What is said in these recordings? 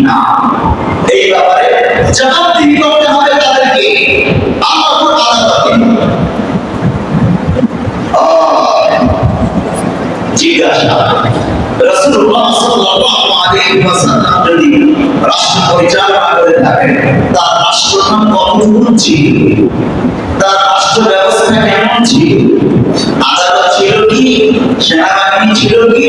না। এই ব্যাপারে জবাবদিহি করতে হবে তাদেরকে রাষ্ট্র পরিচালনা তার রাষ্ট্র ছিল? তার রাষ্ট্র ব্যবস্থা কেমন ছিল? ছিল কি? সেনাবাহিনী ছিল কি?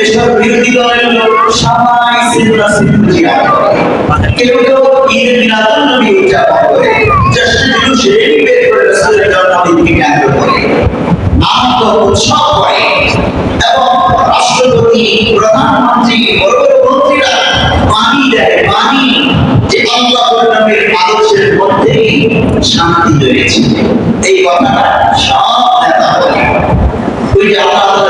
বেসরকারি বিরোধী দলের লোক সবাই সিন্ধু জিয়াদ করে। কেউ কেউ ঈদ মিলাদুন নবী উদযাপন করে। জাস্ট জুলুসে বের করে রাসূলের জন্মদিনকে কেন্দ্র করে। আনন্দ উৎসব করে। এবং রাষ্ট্রপতি, প্রধানমন্ত্রী বড় বড় মন্ত্রীরা বাণী দেয়। বাণী যে আল্লাহ নবীর আদর্শের মধ্যেই শান্তি রয়েছে এই কথাটা সব নেতা বলে। ওই যে আল্লাহ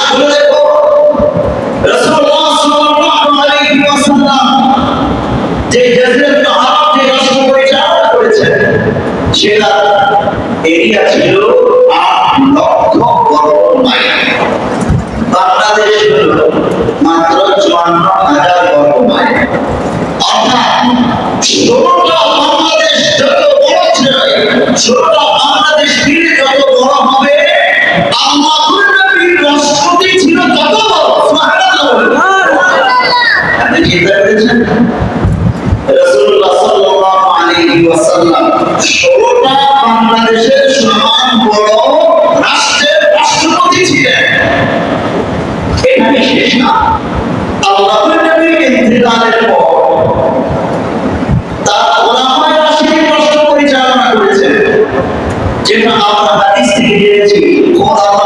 সেটা এরিয়া ছিল আট লক্ষ বর্গ মাইল। বাংলাদেশ হল মাত্র চুয়ান্ন হাজার বর্গ মাইল। অর্থাৎ আলাইহি ওয়াসাল্লাম ষোলোটা বাংলাদেশের পরিচালনা করেছেন যেটা আমরা থেকে জেনেছি ওলামা